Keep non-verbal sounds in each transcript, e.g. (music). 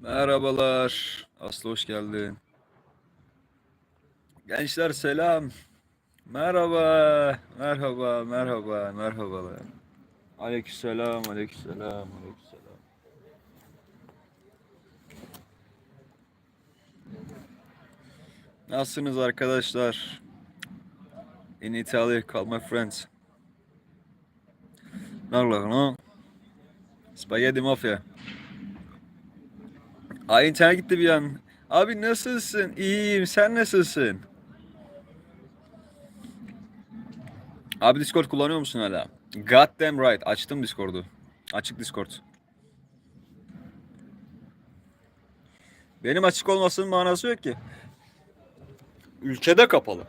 Merhabalar. Aslı hoş geldin. Gençler selam. Merhaba. Merhaba, merhaba, merhabalar. Aleykümselam, aleykümselam, aleykümselam. Nasılsınız arkadaşlar? In Italy, call my friends. Narla, no? Spaghetti Mafia. Ay internet gitti bir an. Abi nasılsın? İyiyim. Sen nasılsın? Abi Discord kullanıyor musun hala? Goddamn right. Açtım Discord'u. Açık Discord. Benim açık olmasının manası yok ki. Ülkede kapalı.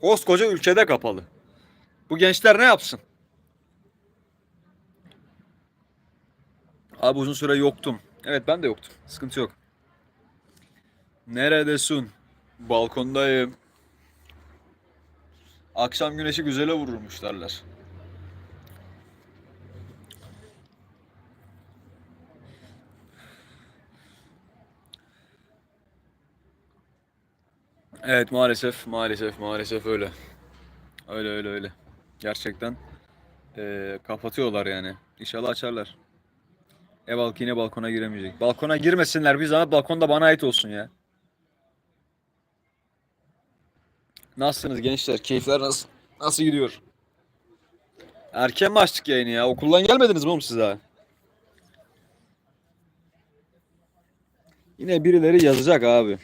Koskoca ülkede kapalı. Bu gençler ne yapsın? Abi uzun süre yoktum. Evet ben de yoktum. Sıkıntı yok. Neredesin? Balkondayım. Akşam güneşi güzele vururmuş derler. Evet maalesef maalesef maalesef öyle. Öyle öyle öyle. Gerçekten eee, kapatıyorlar yani. İnşallah açarlar. Ev halkı yine balkona giremeyecek. Balkona girmesinler bir zahmet balkon da bana ait olsun ya. Nasılsınız gençler? Keyifler nasıl? Nasıl gidiyor? Erken mi açtık yayını ya? Okuldan gelmediniz mi oğlum siz daha? Yine birileri yazacak abi.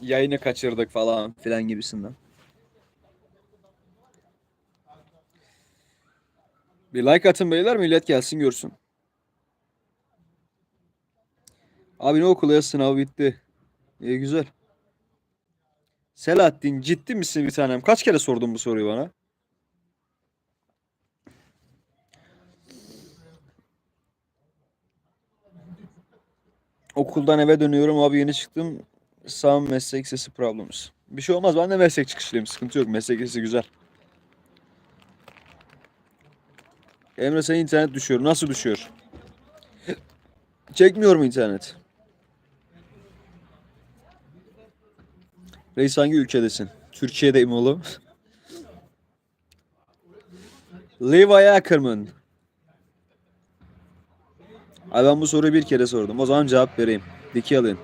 Yayını kaçırdık falan filan gibisinden. Bir like atın beyler millet gelsin görsün. Abi ne okulu ya sınav bitti. İyi güzel. Selahattin ciddi misin bir tanem? Kaç kere sordun bu soruyu bana? Okuldan eve dönüyorum abi yeni çıktım. Sağ meslek sesi problems. Bir şey olmaz ben de meslek çıkışlıyım sıkıntı yok meslek sesi güzel. Emre senin internet düşüyor. Nasıl düşüyor? Çekmiyor mu internet? Reis hangi ülkedesin? Türkiye'deyim oğlum. Levi Ackerman. Abi ben bu soruyu bir kere sordum. O zaman cevap vereyim. Diki alayım.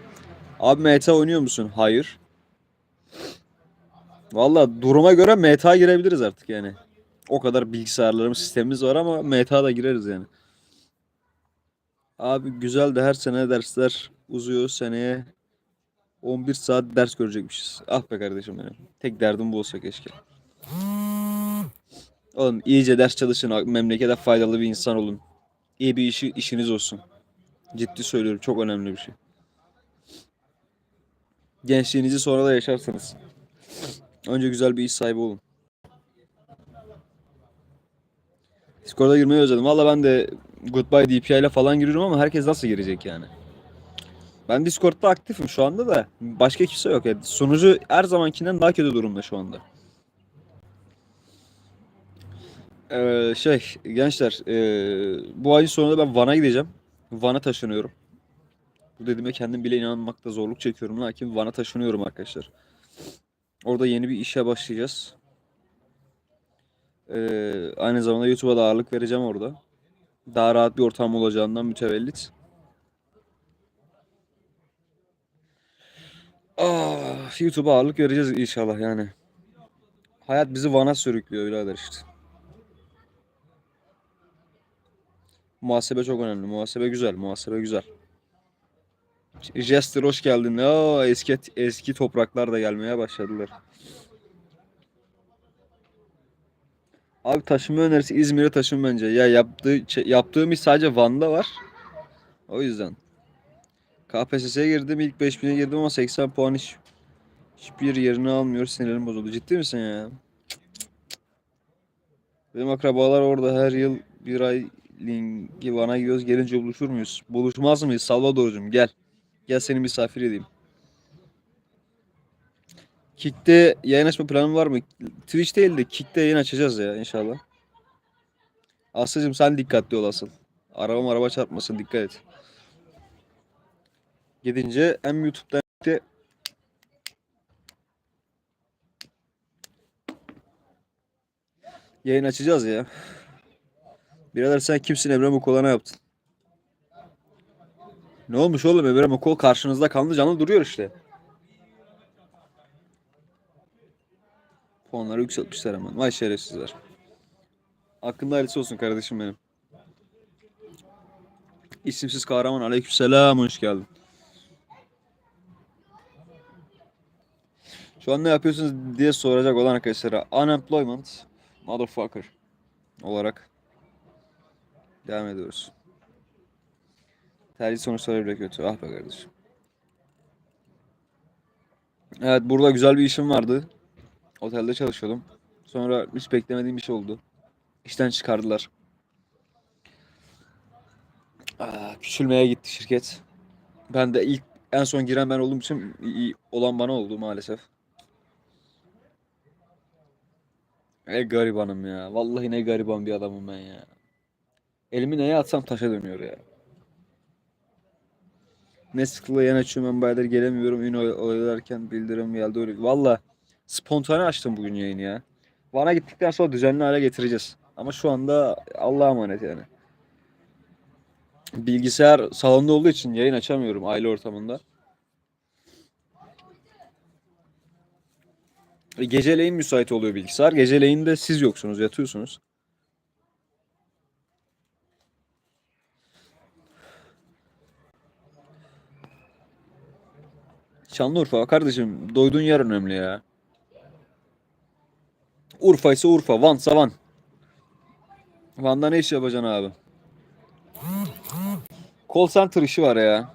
Abi meta oynuyor musun? Hayır. Valla duruma göre meta girebiliriz artık yani. O kadar bilgisayarlarımız, sistemimiz var ama meta da gireriz yani. Abi güzel de her sene dersler uzuyor. Seneye 11 saat ders görecekmişiz. Ah be kardeşim benim. Tek derdim bu olsa keşke. Oğlum iyice ders çalışın. Memlekete faydalı bir insan olun. İyi bir işi, işiniz olsun. Ciddi söylüyorum. Çok önemli bir şey. Gençliğinizi sonra da yaşarsınız. Önce güzel bir iş sahibi olun. Discord'a girmeyi özledim. Valla ben de Goodbye DPI ile falan giriyorum ama herkes nasıl girecek yani? Ben Discord'da aktifim şu anda da. Başka kimse yok. Yani sunucu her zamankinden daha kötü durumda şu anda. Ee, şey gençler ee, bu ayın sonunda ben Van'a gideceğim. Van'a taşınıyorum. Bu dediğime kendim bile inanmakta zorluk çekiyorum. Lakin Van'a taşınıyorum arkadaşlar. Orada yeni bir işe başlayacağız. Ee, aynı zamanda YouTube'a da ağırlık vereceğim orada. Daha rahat bir ortam olacağından mütevellit. Ah, YouTube'a ağırlık vereceğiz inşallah yani. Hayat bizi Van'a sürüklüyor birader işte. Muhasebe çok önemli. Muhasebe güzel. Muhasebe güzel. Jester hoş geldin. Oo, eski eski topraklar da gelmeye başladılar. Abi taşınma önerisi İzmir'e taşın bence. Ya yaptığı yaptığım iş sadece Van'da var. O yüzden. KPSS'ye girdim. ilk 5000'e girdim ama 80 puan hiç hiçbir yerini almıyor. Sinirlerim bozuldu. Ciddi misin ya? Benim akrabalar orada her yıl bir ay lingi Van'a gidiyoruz. Gelince buluşur muyuz? Buluşmaz mıyız? Salvador'cum gel. Gel seni misafir edeyim. Kick'te yayın açma planın var mı? Twitch değil de Kick'te yayın açacağız ya inşallah. Aslıcığım sen dikkatli ol asıl. Araba araba çarpmasın dikkat et. Gidince hem YouTube'dan de yayın açacağız ya. Birader sen kimsin Emre Mukol'a ne yaptın? Ne olmuş oğlum Emre Mukol karşınızda kanlı canlı duruyor işte. Puanları yükseltmişler hemen. Vay şerefsizler. Hakkında hayırlısı olsun kardeşim benim. İsimsiz kahraman aleykümselam hoş geldin. Şu an ne yapıyorsunuz diye soracak olan arkadaşlara unemployment motherfucker olarak devam ediyoruz. Tercih sonuçları bile kötü. Ah be kardeşim. Evet burada güzel bir işim vardı. Otelde çalışıyordum. Sonra hiç beklemediğim bir şey oldu. İşten çıkardılar. Aa, küçülmeye gitti şirket. Ben de ilk en son giren ben olduğum için iyi olan bana oldu maalesef. Ne garibanım ya. Vallahi ne gariban bir adamım ben ya. Elimi neye atsam taşa dönüyor ya. Ne sıklıkla yan açıyorum ben bayağıdır gelemiyorum. Ün oy- oyalarken bildirim geldi öyle. Valla spontane açtım bugün yayını ya. Van'a gittikten sonra düzenli hale getireceğiz. Ama şu anda Allah'a emanet yani. Bilgisayar salonda olduğu için yayın açamıyorum aile ortamında. Geceleyin müsait oluyor bilgisayar. Geceleyin de siz yoksunuz, yatıyorsunuz. Şanlıurfa kardeşim doyduğun yer önemli ya. Urfa ise Urfa, Van'sa Van. Van'da ne iş yapacaksın abi? Call center işi var ya.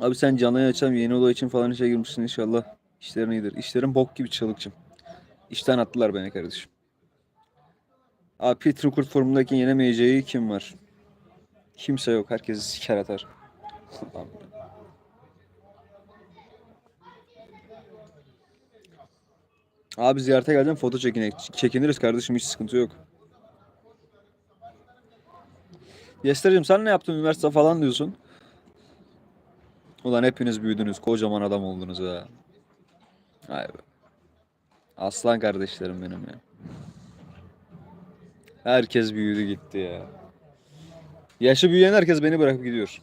Abi sen canlı açalım yeni oda için falan işe girmişsin inşallah. İşlerin iyidir. İşlerin bok gibi çalıkçım. İşten attılar beni kardeşim. Abi Peter Kurt formundaki yenemeyeceği kim var? Kimse yok. Herkesi siker atar. Abi ziyarete geleceğim foto çekinek. Çekiniriz kardeşim hiç sıkıntı yok. Yester'cim sen ne yaptın üniversite falan diyorsun. Ulan hepiniz büyüdünüz. Kocaman adam oldunuz ha. Vay be. Aslan kardeşlerim benim ya. Herkes büyüdü gitti ya. Yaşı büyüyen herkes beni bırakıp gidiyor.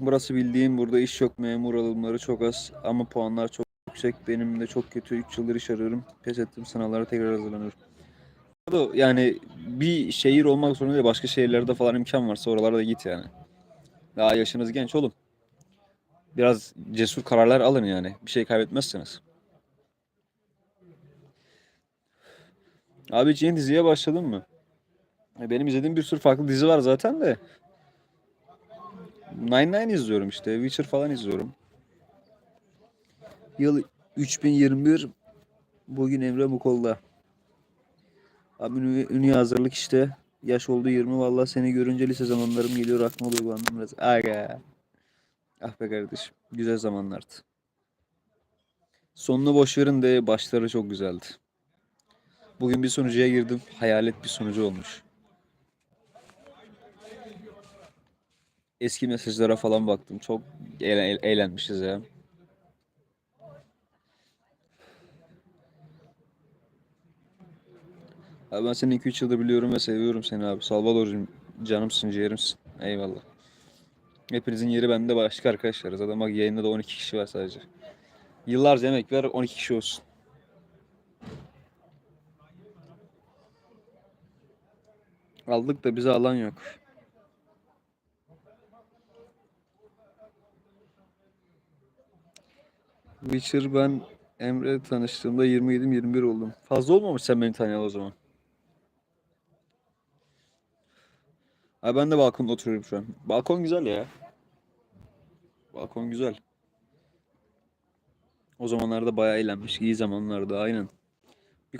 Burası bildiğim burada iş yok memur alımları çok az ama puanlar çok yüksek. Benim de çok kötü 3 yıldır iş arıyorum. Pes ettim sınavlara tekrar hazırlanıyorum. Yani bir şehir olmak zorunda değil başka şehirlerde falan imkan varsa oralara da git yani. Daha yaşınız genç oğlum. Biraz cesur kararlar alın yani. Bir şey kaybetmezsiniz. Abi yeni diziye başladın mı? E, Benim izlediğim bir sürü farklı dizi var zaten de. Nine Nine izliyorum işte. Witcher falan izliyorum. Yıl 3021. Bugün Emre Mukol'da. Abi ünlü hazırlık işte. Yaş oldu 20. Vallahi seni görünce lise zamanlarım geliyor aklıma duygulandım biraz. Aga. Ah be kardeşim. Güzel zamanlardı. Sonunu boş verin de başları çok güzeldi. Bugün bir sunucuya girdim. Hayalet bir sunucu olmuş. Eski mesajlara falan baktım. Çok eğlen- eğlenmişiz ya. Abi ben seni 2-3 yıldır biliyorum ve seviyorum seni abi. Salvador'cum canımsın, ciğerimsin. Eyvallah. Hepinizin yeri bende başka arkadaşlar. Zaten bak yayında da 12 kişi var sadece. Yıllarca emek ver 12 kişi olsun. Aldık da bize alan yok. Witcher ben Emre tanıştığımda 27-21 oldum. Fazla olmamış sen beni tanıyalı o zaman. Ha ben de balkonda oturuyorum şu an. Balkon güzel ya. Balkon güzel. O zamanlarda bayağı eğlenmiş. iyi zamanlarda aynen.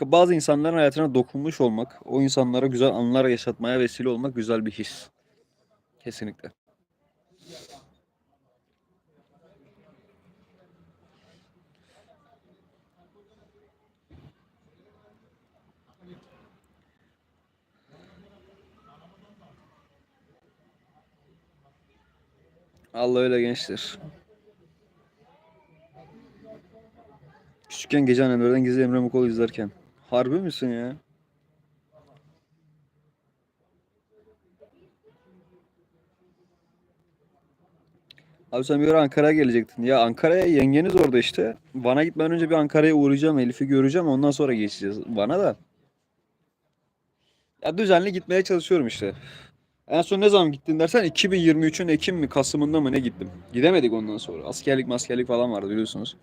Bazı insanların hayatına dokunmuş olmak, o insanlara güzel anılar yaşatmaya vesile olmak güzel bir his. Kesinlikle. Allah öyle gençler. Küçükken gece annelerden gizli Emre Mukol izlerken. Harbi misin ya? Abi sen bir ara Ankara'ya gelecektin. Ya Ankara'ya yengeniz orada işte. Van'a gitmeden önce bir Ankara'ya uğrayacağım. Elif'i göreceğim. Ondan sonra geçeceğiz. Van'a da. Ya düzenli gitmeye çalışıyorum işte. En son ne zaman gittin dersen 2023'ün Ekim mi Kasım'ında mı ne gittim. Gidemedik ondan sonra. Askerlik maskerlik falan vardı biliyorsunuz.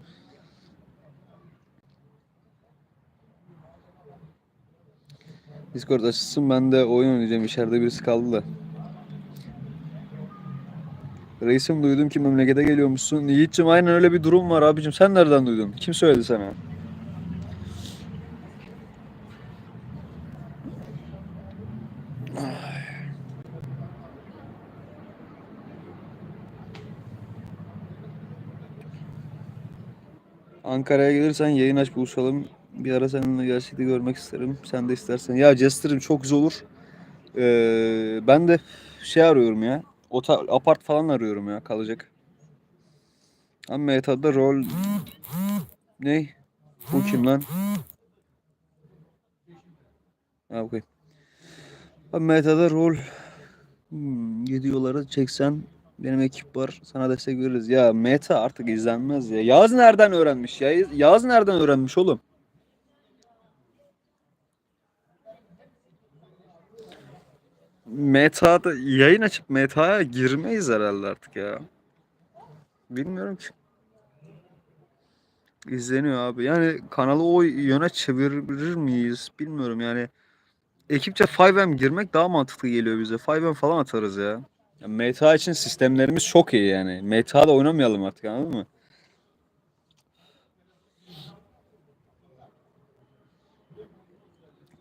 Discord açılsın ben de oyun oynayacağım. İçeride birisi kaldı da. Reisim duydum ki memlekete geliyormuşsun. Yiğit'cim aynen öyle bir durum var abicim. Sen nereden duydun? Kim söyledi sana? Ankara'ya gelirsen yayın aç buluşalım. Bir ara seninle gerçekten görmek isterim. Sen de istersen. Ya Jester'ım çok güzel olur. Ee, ben de şey arıyorum ya. Otel, apart falan arıyorum ya kalacak. Ama metada rol... Ne? Bu kim lan? Ha okey. Metada rol... Hmm, videoları çeksen benim ekip var sana destek veririz. Ya meta artık izlenmez ya. Yağız nereden öğrenmiş ya? Yağız nereden öğrenmiş oğlum? Meta'da yayın açıp meta'ya girmeyiz herhalde artık ya. Bilmiyorum ki. İzleniyor abi. Yani kanalı o yöne çevirir miyiz? Bilmiyorum yani. Ekipçe 5M girmek daha mantıklı geliyor bize. 5M falan atarız ya. Ya meta için sistemlerimiz çok iyi yani. Meta'da oynamayalım artık anladın mı?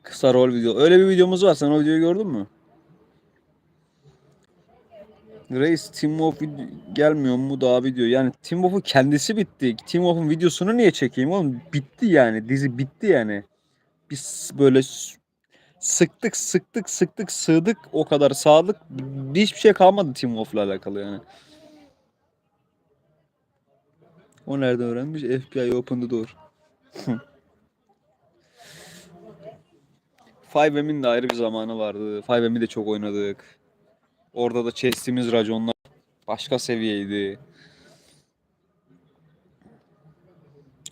Kısa rol video. Öyle bir videomuz var. Sen o videoyu gördün mü? Reis Team vid- gelmiyor mu daha video? Yani Team Wolf'un kendisi bitti. Team Wolf'un videosunu niye çekeyim oğlum? Bitti yani. Dizi bitti yani. Biz böyle sıktık sıktık sıktık sığdık o kadar sağdık. Bir hiçbir şey kalmadı Team Wolf'la alakalı yani. O nereden öğrenmiş? FBI opened the (laughs) door. 5M'in de ayrı bir zamanı vardı. 5M'i de çok oynadık. Orada da chest'imiz raconlar başka seviyeydi.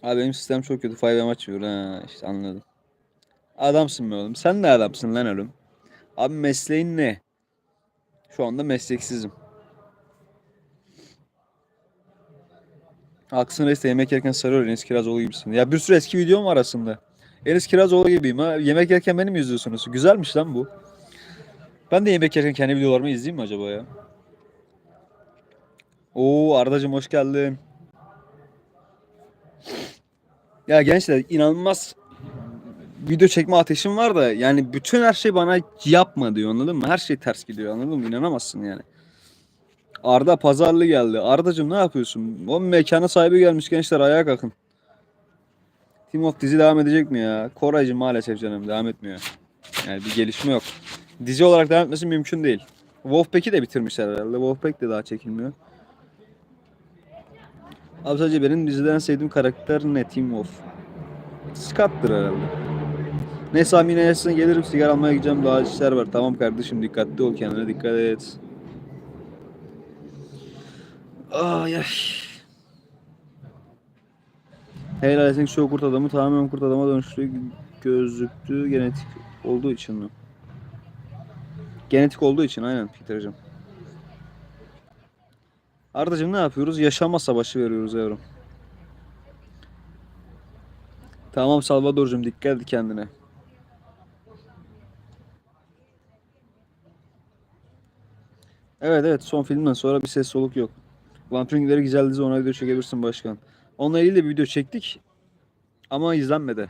Abi benim sistem çok kötü. 5M açmıyor. Ha işte anladım. Adamsın be oğlum. Sen ne adamsın lan oğlum? Abi mesleğin ne? Şu anda mesleksizim. Aksın Reis de yemek yerken sarıyor Enes Kirazoğlu gibisin. Ya bir sürü eski videom var aslında. Enes Kirazoğlu gibiyim ha. Yemek yerken beni mi izliyorsunuz? Güzelmiş lan bu. Ben de yemek yerken kendi videolarımı izleyeyim mi acaba ya? Oo Ardacığım hoş geldin. Ya gençler inanılmaz video çekme ateşim var da yani bütün her şey bana yapma diyor anladın mı? Her şey ters gidiyor anladın mı? İnanamazsın yani. Arda pazarlı geldi. Ardacığım ne yapıyorsun? O mekana sahibi gelmiş gençler ayağa kalkın. Team of dizi devam edecek mi ya? Koraycığım maalesef canım devam etmiyor. Yani bir gelişme yok. Dizi olarak devam etmesi mümkün değil. Wolfpack'i de bitirmişler herhalde. Wolfpack de daha çekilmiyor. Abi sadece benim diziden sevdiğim karakter ne? Team Wolf. Scott'tır herhalde. Neyse abi yine yaşına gelirim sigara almaya gideceğim daha işler var. Tamam kardeşim dikkatli ol kendine dikkat et. Ay ay. Helal etsin şu kurt adamı tamamen kurt adama dönüştü gözlüktü genetik olduğu için mi? Genetik olduğu için aynen Peter'cığım. Ardacığım ne yapıyoruz? Yaşama savaşı veriyoruz yavrum. Tamam Salvador'cum dikkat et kendine. Evet evet son filmden sonra bir ses soluk yok. Vampirin Gideri güzel dizi ona video çekebilirsin başkan. Onunla ilgili de bir video çektik. Ama izlenmedi.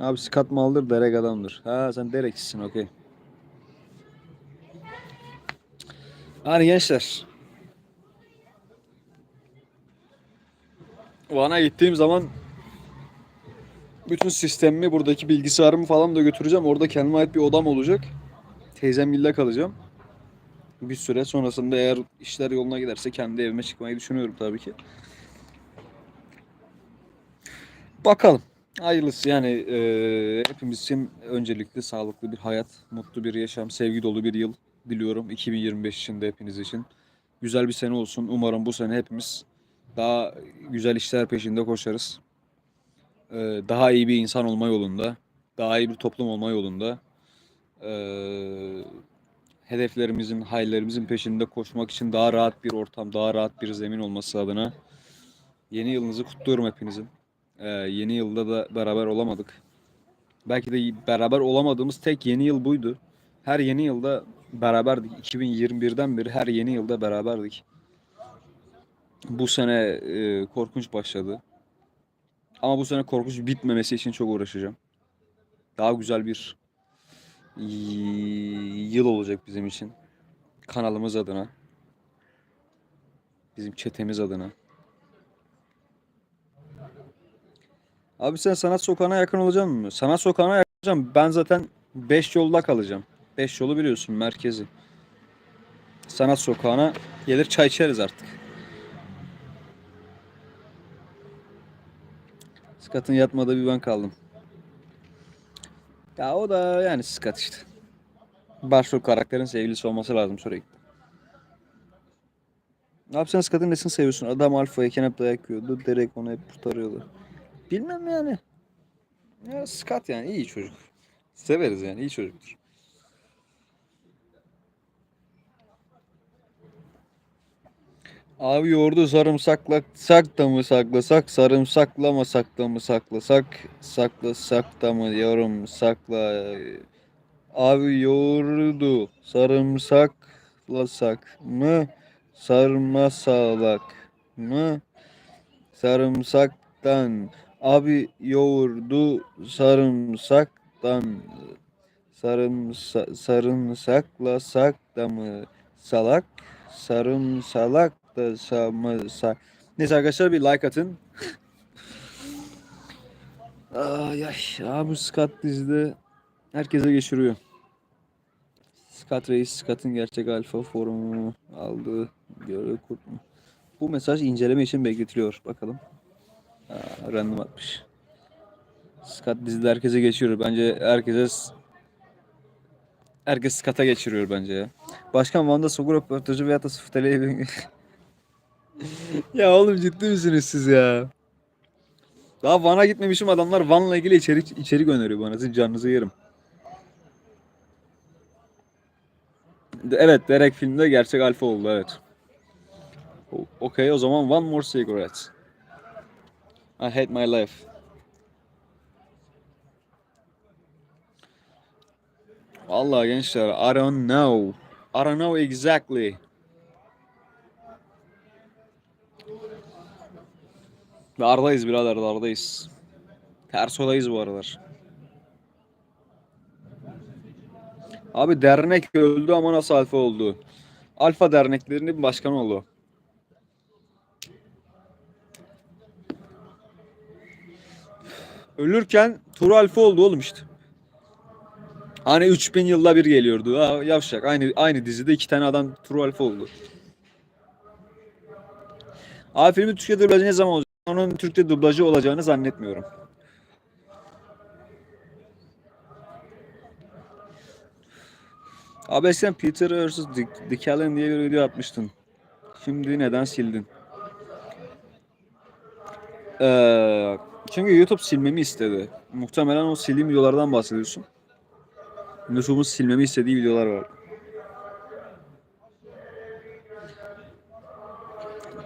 Abi Scott maldır, derek adamdır. Ha sen derekçisin okey. Hani gençler. Van'a gittiğim zaman bütün sistemimi, buradaki bilgisayarımı falan da götüreceğim. Orada kendime ait bir odam olacak. Teyzemgille kalacağım. Bir süre sonrasında eğer işler yoluna giderse kendi evime çıkmayı düşünüyorum tabii ki. Bakalım. Hayırlısı yani eee hepimiz için öncelikli sağlıklı bir hayat, mutlu bir yaşam, sevgi dolu bir yıl diliyorum 2025 için de hepiniz için. Güzel bir sene olsun. Umarım bu sene hepimiz daha güzel işler peşinde koşarız. Eee, daha iyi bir insan olma yolunda, daha iyi bir toplum olma yolunda, eee, hedeflerimizin, hayallerimizin peşinde koşmak için daha rahat bir ortam, daha rahat bir zemin olması adına yeni yılınızı kutluyorum hepinizin. Eee, yeni yılda da beraber olamadık. Belki de beraber olamadığımız tek yeni yıl buydu. Her yeni yılda beraberdik. 2021'den beri her yeni yılda beraberdik. Bu sene eee, korkunç başladı. Ama bu sene korkunç bitmemesi için çok uğraşacağım. Daha güzel bir yıl olacak bizim için. Kanalımız adına. Bizim çetemiz adına. Abi sen sanat sokağına yakın olacaksın mı? Sanat sokağına yakın olacağım. Ben zaten 5 yolda kalacağım. 5 yolu biliyorsun merkezi. Sanat sokağına gelir çay içeriz artık. Scott'ın yatmadığı bir ben kaldım. Ya o da yani Scott işte. Başrol karakterin sevgilisi olması lazım sürekli. Ne yapsan Scott'ın nesini seviyorsun? Adam alfayken hep dayak yiyordu. Derek onu hep kurtarıyordu. Bilmem yani. Ya Scott yani iyi çocuk. Severiz yani iyi çocuktur. Abi yoğurdu sarımsaklasak da mı saklasak, sarımsaklamasak da mı saklasak, saklasak da mı diyorum sakla. Abi yoğurdu sarımsaklasak mı, sarmasalak mı, sarımsaktan. Abi yoğurdu sarımsaktan, sarımsa, sarımsaklasak da mı salak, sarımsalak sa. Neyse arkadaşlar bir like atın. (laughs) Ay ay abi Scott dizide herkese geçiriyor. Scott Reis Scott'ın gerçek alfa formu aldığı görev kurt mu? Bu mesaj inceleme için bekletiliyor. Bakalım. Aa, random atmış. Scott dizide herkese geçiriyor. Bence herkese herkes Scott'a geçiriyor bence ya. Başkan Van'da Sogu röportajı veya da TL'ye (laughs) Ya oğlum ciddi misiniz siz ya? Daha Van'a gitmemişim adamlar Van'la ilgili içerik içerik öneriyor bana. Sizin canınızı yerim. Evet, Derek filmde gerçek alfa oldu evet. Okey o zaman one more cigarette. I hate my life. Vallahi gençler I don't know. I don't know exactly. Dardayız birader dardayız. Ters odayız bu aralar. Abi dernek öldü ama nasıl alfa oldu? Alfa derneklerinin başkanı oldu. Ölürken Turu Alfa oldu oğlum işte. Hani 3000 yılda bir geliyordu. Ha, yavşak. Aynı aynı dizide iki tane adam Turu Alfa oldu. Abi filmin Türkçe dublajı ne zaman olacak? Onun Türkçe dublajı olacağını zannetmiyorum. Abi eskiden Peter vs. Dick, Allen diye bir video atmıştın. Şimdi neden sildin? Ee, çünkü YouTube silmemi istedi. Muhtemelen o sildiğim videolardan bahsediyorsun. YouTube'un silmemi istediği videolar var.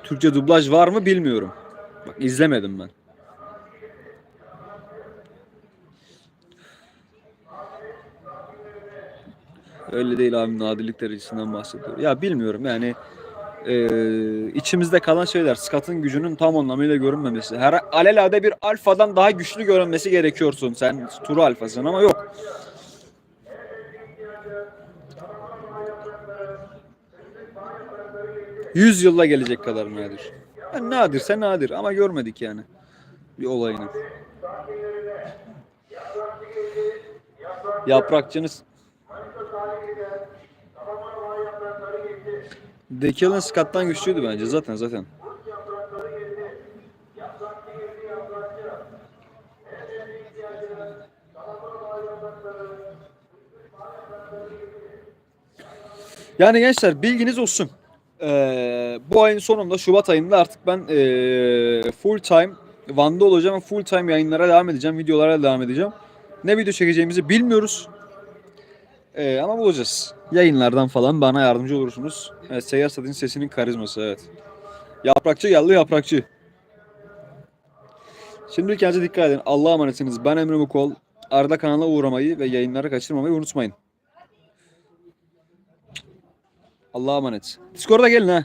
Türkçe dublaj var mı bilmiyorum. Bak izlemedim ben. Öyle değil abi nadirlik derecesinden bahsediyor. Ya bilmiyorum yani Ee, içimizde kalan şeyler. Scott'ın gücünün tam anlamıyla görünmemesi. Her alelade bir alfadan daha güçlü görünmesi gerekiyorsun. Sen turu alfasın ama yok. Yüz yılla gelecek kadar nadir. Yani nadirse nadir ama görmedik yani bir olayını. Yaprakçınız Dekil'in Scott'tan güçlüydü bence zaten zaten. Yani gençler bilginiz olsun. Ee, bu ayın sonunda Şubat ayında artık ben ee, full time Van'da olacağım full time yayınlara devam edeceğim. Videolara devam edeceğim. Ne video çekeceğimizi bilmiyoruz. Ee, ama bulacağız. Yayınlardan falan bana yardımcı olursunuz. Evet, Seyyar Sad'ın sesinin karizması evet. Yaprakçı geldi yaprakçı. Şimdi kendinize dikkat edin. Allah'a emanetsiniz. Ben Emre Mukol. Arda kanalına uğramayı ve yayınları kaçırmamayı unutmayın. Allah'a emanet. Discord'a gelin ha.